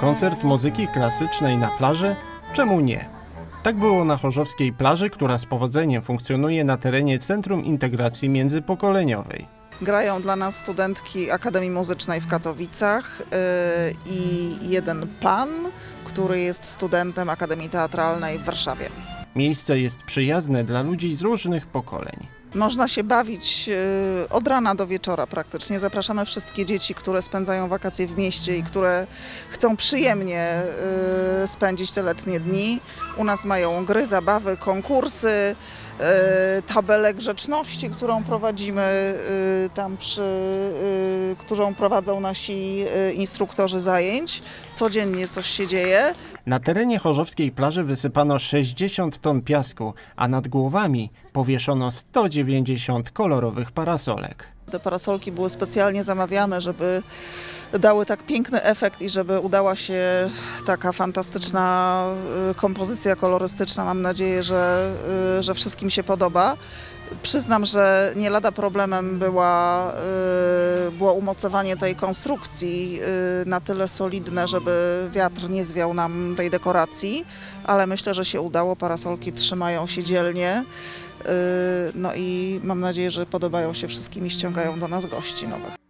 Koncert muzyki klasycznej na plaży? Czemu nie? Tak było na Chorzowskiej plaży, która z powodzeniem funkcjonuje na terenie Centrum Integracji Międzypokoleniowej. Grają dla nas studentki Akademii Muzycznej w Katowicach yy, i jeden pan, który jest studentem Akademii Teatralnej w Warszawie. Miejsce jest przyjazne dla ludzi z różnych pokoleń. Można się bawić yy, od rana do wieczora praktycznie. Zapraszamy wszystkie dzieci, które spędzają wakacje w mieście i które chcą przyjemnie yy, spędzić te letnie dni. U nas mają gry, zabawy, konkursy, yy, tabelę grzeczności, którą prowadzimy tam przy, którą prowadzą nasi instruktorzy zajęć. Codziennie coś się dzieje. Na terenie Chorzowskiej plaży wysypano 60 ton piasku, a nad głowami powieszono 190 kolorowych parasolek. Te parasolki były specjalnie zamawiane, żeby dały tak piękny efekt i żeby udała się taka fantastyczna y, kompozycja kolorystyczna. Mam nadzieję, że, y, że wszystkim się podoba. Przyznam, że nie lada problemem była, y, było umocowanie tej konstrukcji na tyle solidne, żeby wiatr nie zwiał nam tej dekoracji, ale myślę, że się udało. Parasolki trzymają się dzielnie. Y, No i mam nadzieję, że podobają się wszystkim i ściągają do nas gości nowych.